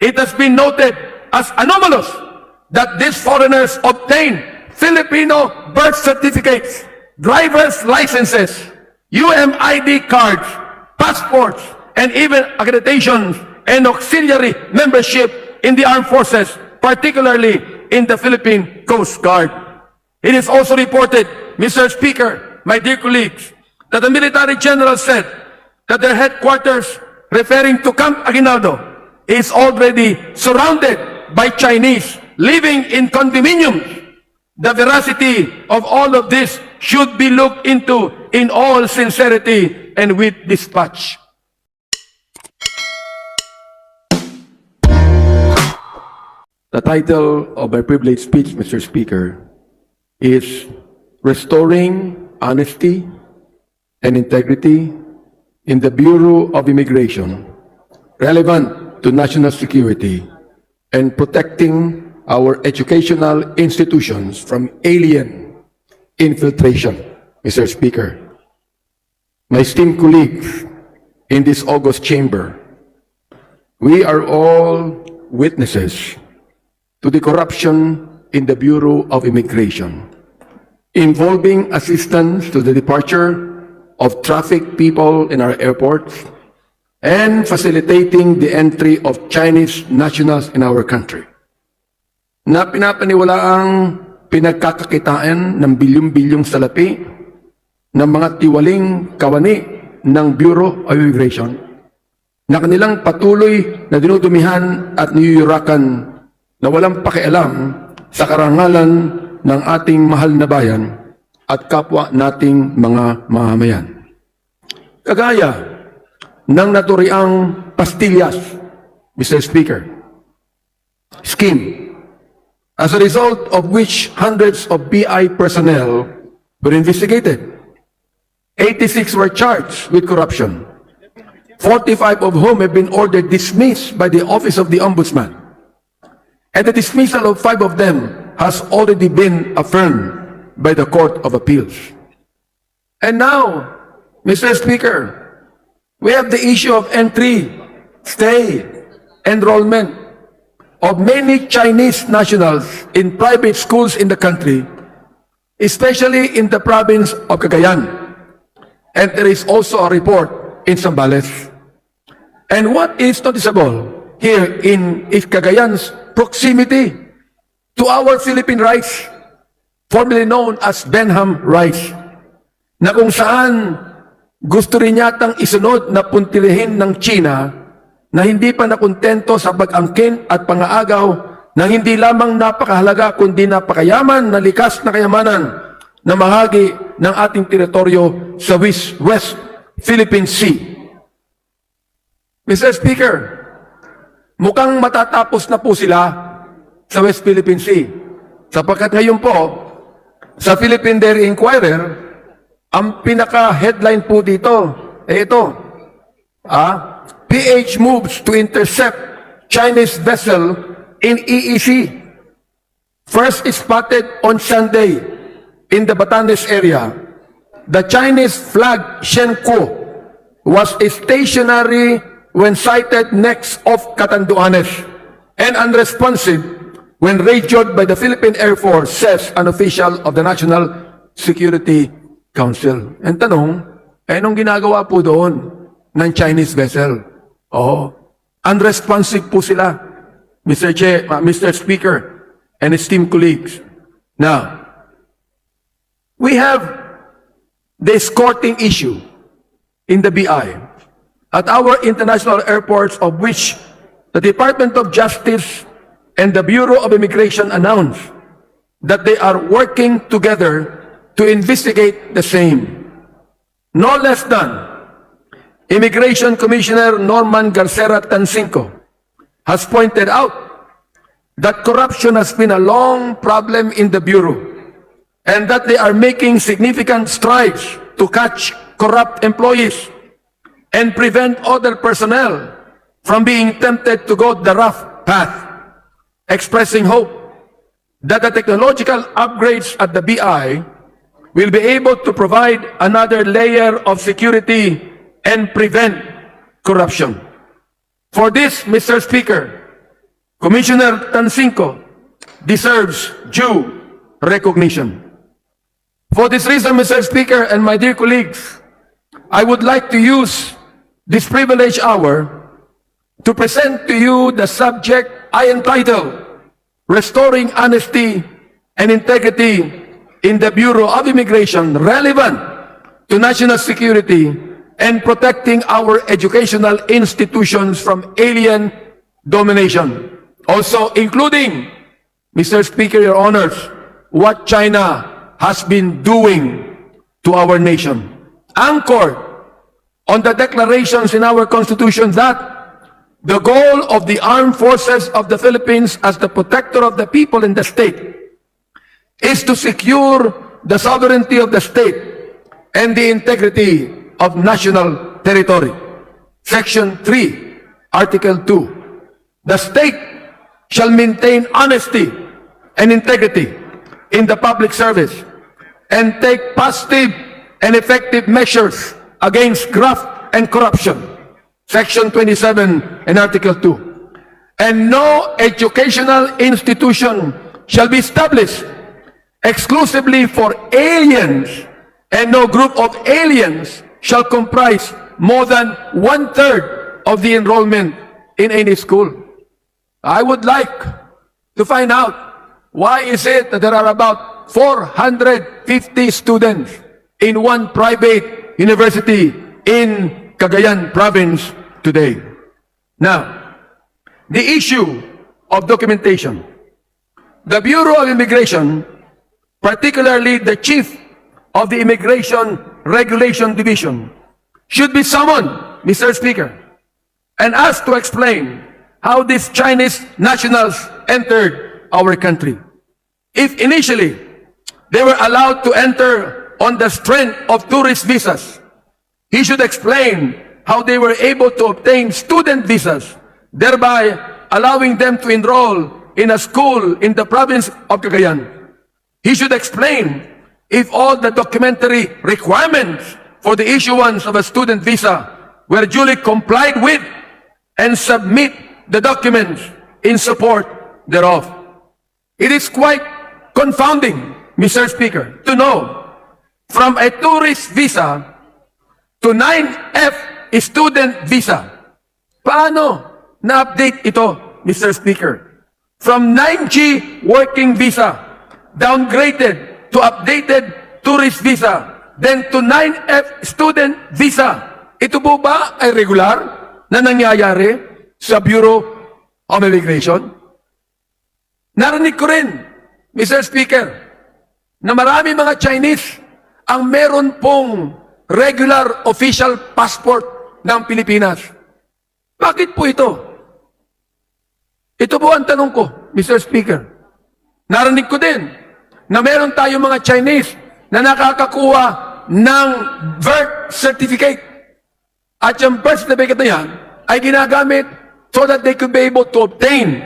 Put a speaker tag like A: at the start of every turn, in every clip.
A: It has been noted as anomalous that these foreigners obtain Filipino birth certificates, driver's licenses, UMID cards, passports, and even accreditations and auxiliary membership in the armed forces, particularly in the Philippine Coast Guard. It is also reported, Mr. Speaker, my dear colleagues, that the military general said that their headquarters, referring to Camp Aguinaldo, is already surrounded by Chinese living in condominiums. The veracity of all of this should be looked into in all sincerity and with dispatch. The title of my privileged speech, Mr. Speaker, is Restoring Honesty and Integrity in the Bureau of Immigration, relevant to national security and protecting our educational institutions from alien infiltration, Mr. Speaker. My esteemed colleagues in this august chamber, we are all witnesses to the corruption in the Bureau of Immigration, involving assistance to the departure of trafficked people in our airports and facilitating the entry of Chinese nationals in our country. Na pinapaniwala ang pinagkakakitaan ng bilyong-bilyong salapi ng mga tiwaling kawani ng Bureau of Immigration na kanilang patuloy na dinudumihan at niyuyurakan na walang pakialam sa karangalan ng ating mahal na bayan at kapwa nating mga mamamayan. Kagaya ng naturiang pastillas, Mr. Speaker, scheme, as a result of which hundreds of BI personnel were investigated. 86 were charged with corruption, 45 of whom have been ordered dismissed by the Office of the Ombudsman. And the dismissal of five of them has already been affirmed by the Court of Appeals. And now, Mr. Speaker, we have the issue of entry, stay, enrollment of many Chinese nationals in private schools in the country, especially in the province of Cagayan. And there is also a report in Zambales. And what is noticeable here in Cagayan's proximity to our Philippine rice, formerly known as Benham rice, na kung saan gusto rin yatang isunod na puntilihin ng China na hindi pa nakontento sa pag-angkin at pangaagaw ng hindi lamang napakahalaga kundi napakayaman na likas na kayamanan na mahagi ng ating teritoryo sa West, West Philippine Sea. Mr. Speaker, mukhang matatapos na po sila sa West Philippine Sea. Sapagkat ngayon po, sa Philippine Dairy Inquirer, ang pinaka-headline po dito, eh ito, ah, PH moves to intercept Chinese vessel in EEC. First spotted on Sunday in the Batanes area. The Chinese flag Shenko was stationary when sighted next of Catanduanes and unresponsive when radioed by the Philippine Air Force, says an official of the National Security Council. And tanong, eh, anong ginagawa po doon ng Chinese vessel? Oh, unresponsive po sila, Mr. Che, uh, Mr. Speaker, and esteemed colleagues. Now, we have the escorting issue in the BI at our international airports of which the Department of Justice and the Bureau of Immigration announced that they are working together to investigate the same. No less than Immigration Commissioner Norman Garcera Tancinco has pointed out that corruption has been a long problem in the Bureau and that they are making significant strides to catch corrupt employees and prevent other personnel from being tempted to go the rough path, expressing hope that the technological upgrades at the BI will be able to provide another layer of security and prevent corruption. For this, Mr. Speaker, Commissioner Tansinko deserves due recognition. For this reason, Mr. Speaker and my dear colleagues, I would like to use this privileged hour to present to you the subject I entitled Restoring Honesty and Integrity in the Bureau of Immigration relevant to national security and protecting our educational institutions from alien domination. Also including, Mr. Speaker, Your Honors, what China has been doing to our nation. Anchored on the declarations in our Constitution that the goal of the armed forces of the Philippines as the protector of the people in the state is to secure the sovereignty of the state and the integrity of national territory. Section 3, Article 2. The state shall maintain honesty and integrity in the public service and take positive and effective measures against graft and corruption. Section 27 and Article 2. And no educational institution shall be established exclusively for aliens, and no group of aliens shall comprise more than one-third of the enrollment in any school. I would like to find out why is it that there are about 450 students in one private university in Cagayan province today. Now, the issue of documentation. The Bureau of Immigration, particularly the chief of the Immigration Regulation Division, should be summoned, Mr. Speaker, and asked to explain how these Chinese nationals entered our country. If initially they were allowed to enter on the strength of tourist visas, he should explain how they were able to obtain student visas, thereby allowing them to enroll in a school in the province of Cagayan. He should explain if all the documentary requirements for the issuance of a student visa were duly complied with and submit the documents in support thereof. It is quite confounding, Mr. Speaker, to know from a tourist visa to 9F student visa. Paano na-update ito, Mr. Speaker? From 9G working visa, downgraded to updated tourist visa, then to 9F student visa. Ito po ba ay regular na nangyayari sa Bureau of Immigration? Narinig ko rin, Mr. Speaker, na marami mga Chinese ang meron pong regular official passport ng Pilipinas. Bakit po ito? Ito po ang tanong ko, Mr. Speaker. Narinig ko din na meron tayo mga Chinese na nakakakuha ng birth certificate. At yung birth certificate na yan ay ginagamit so that they could be able to obtain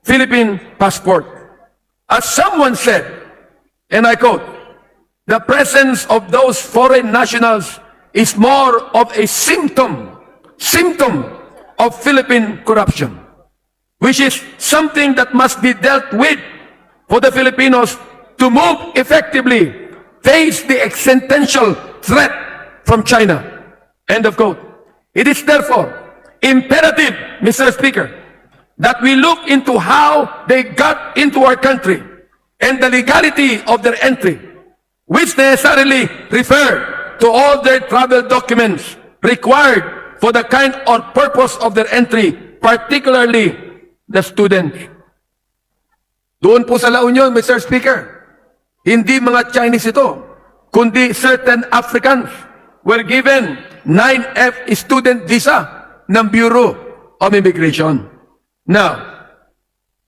A: Philippine passport. As someone said, and I quote, the presence of those foreign nationals is more of a symptom, symptom of Philippine corruption, which is something that must be dealt with for the Filipinos to move effectively, face the existential threat from China. End of quote. It is therefore imperative, Mr. Speaker, that we look into how they got into our country and the legality of their entry, which necessarily refer to all their travel documents required for the kind or purpose of their entry, particularly the student. Doon po sa La Union, Mr. Speaker, hindi mga Chinese ito, kundi certain Africans were given 9F student visa ng Bureau of Immigration. Now,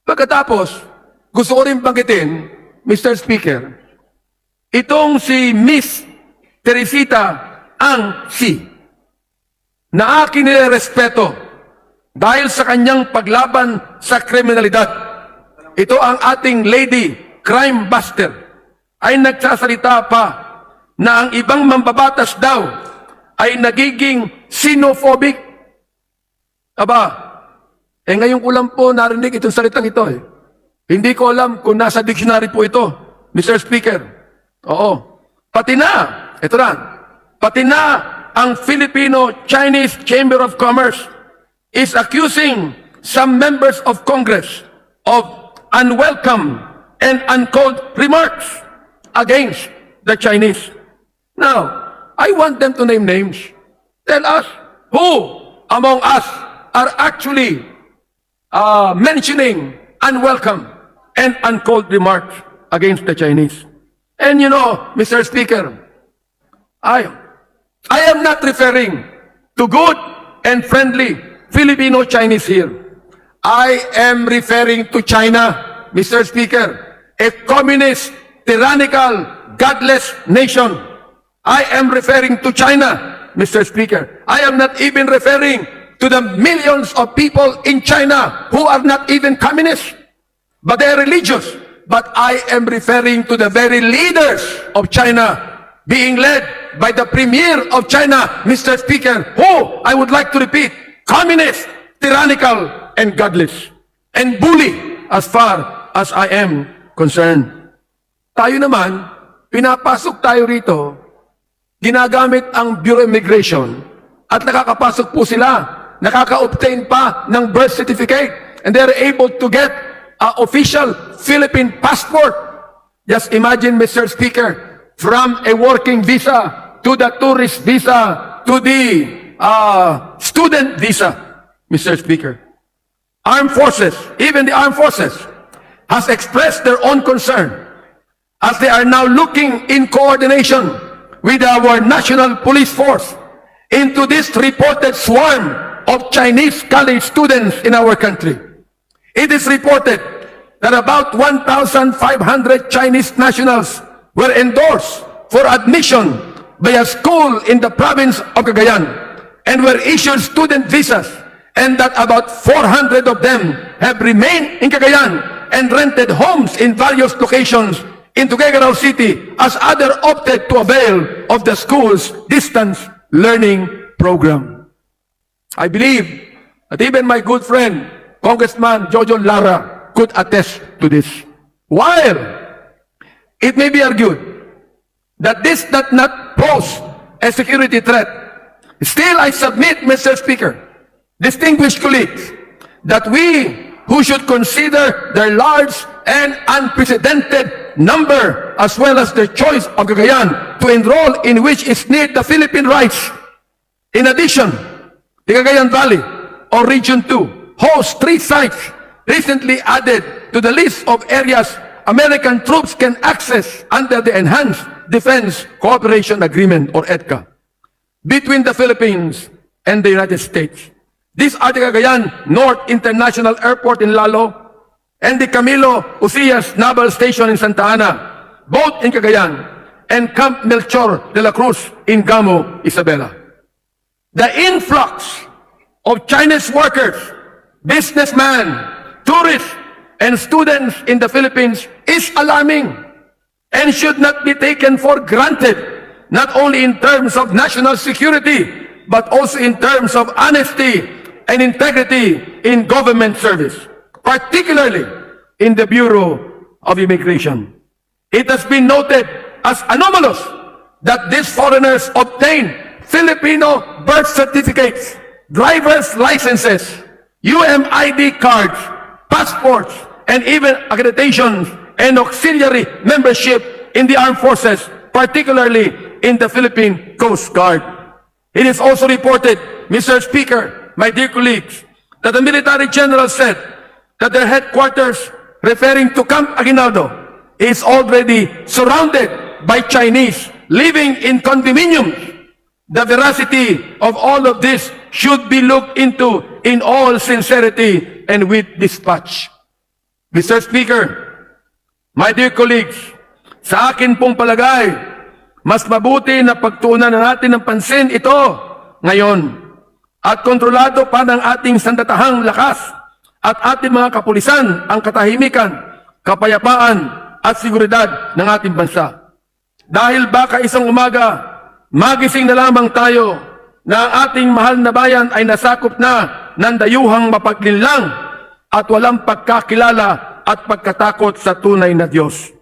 A: pagkatapos, gusto ko rin banggitin, Mr. Speaker, itong si Miss Teresita Ang Si, na akin nirespeto dahil sa kanyang paglaban sa kriminalidad. Ito ang ating lady crime buster ay nagsasalita pa na ang ibang mambabatas daw ay nagiging xenophobic. Aba, Eh ngayon ko lang po narinig itong salitang ito eh. Hindi ko alam kung nasa dictionary po ito, Mr. Speaker. Oo. Pati na, ito na, pati na ang Filipino-Chinese Chamber of Commerce is accusing some members of Congress of unwelcome and uncalled remarks against the Chinese. Now, I want them to name names. Tell us who among us are actually uh, mentioning unwelcome and uncalled remarks against the Chinese. And you know, Mr. Speaker, I, I am not referring to good and friendly Filipino-Chinese here. I am referring to China, Mr. Speaker, a communist, tyrannical, godless nation. I am referring to China, Mr. Speaker. I am not even referring to the millions of people in China who are not even communists, but they are religious. But I am referring to the very leaders of China being led by the premier of China, Mr. Speaker, who, I would like to repeat, communist, tyrannical, and godless, and bully as far as I am concerned. Tayo naman, pinapasok tayo rito, ginagamit ang Bureau of Immigration at nakakapasok po sila, nakaka-obtain pa ng birth certificate and they're able to get a official Philippine passport. Just imagine, Mr. Speaker, from a working visa to the tourist visa to the uh, student visa, Mr. Speaker. Armed forces, even the armed forces, has expressed their own concern as they are now looking in coordination with our national police force into this reported swarm of Chinese college students in our country. It is reported that about 1,500 Chinese nationals were endorsed for admission by a school in the province of Cagayan and were issued student visas and that about 400 of them have remained in Cagayan and rented homes in various locations in Tuguegarao City as other opted to avail of the school's distance learning program. I believe that even my good friend, Congressman Jojo Lara, could attest to this. While it may be argued that this does not pose a security threat, still I submit, Mr. Speaker, distinguished colleagues, that we who should consider their large and unprecedented number as well as the choice of Cagayan to enroll in which is near the Philippine rights. In addition, the Cagayan Valley or Region 2 hosts three sites recently added to the list of areas American troops can access under the Enhanced Defense Cooperation Agreement or EDCA between the Philippines and the United States. These are the Cagayan North International Airport in Lalo and the Camilo Ucias Naval Station in Santa Ana, both in Cagayan, and Camp Melchor de la Cruz in Gamo, Isabela. The influx of Chinese workers, businessmen, tourists, and students in the Philippines is alarming and should not be taken for granted, not only in terms of national security, but also in terms of honesty and integrity in government service, particularly in the Bureau of Immigration. It has been noted as anomalous that these foreigners obtain Filipino birth certificates, driver's licenses, UMID cards, passports, and even accreditations and auxiliary membership in the armed forces, particularly in the Philippine Coast Guard. It is also reported, Mr. Speaker, my dear colleagues, that the military general said that their headquarters, referring to Camp Aguinaldo, is already surrounded by Chinese living in condominiums. The veracity of all of this should be looked into in all sincerity and with dispatch. Mr. Speaker, my dear colleagues, sa akin pong palagay, mas mabuti na pagtuunan na natin ng pansin ito ngayon at kontrolado pa ng ating sandatahang lakas at ating mga kapulisan ang katahimikan, kapayapaan at seguridad ng ating bansa. Dahil baka isang umaga, magising na lamang tayo na ang ating mahal na bayan ay nasakop na ng dayuhang mapaglinlang at walang pagkakilala at pagkatakot sa tunay na Diyos.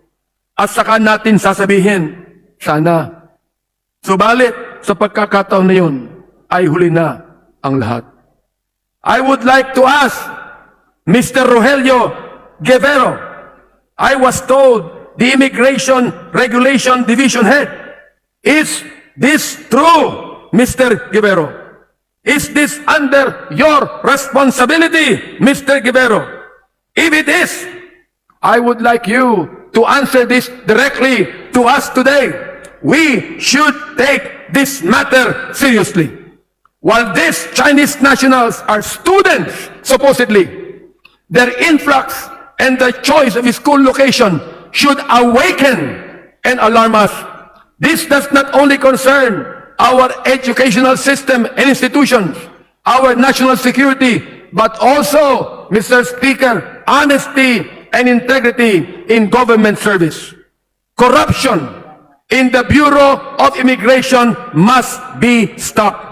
A: At saka natin sasabihin, sana. Subalit, sa pagkakataon na yun, ay huli na ang lahat. I would like to ask Mr. Rogelio Guevero. I was told the Immigration Regulation Division Head. Is this true, Mr. Guevero? Is this under your responsibility, Mr. Guevero? If it is, I would like you to answer this directly to us today. We should take this matter seriously. While these Chinese nationals are students, supposedly, their influx and the choice of school location should awaken and alarm us. This does not only concern our educational system and institutions, our national security, but also, Mr. Speaker, honesty and integrity in government service. Corruption in the Bureau of Immigration must be stopped.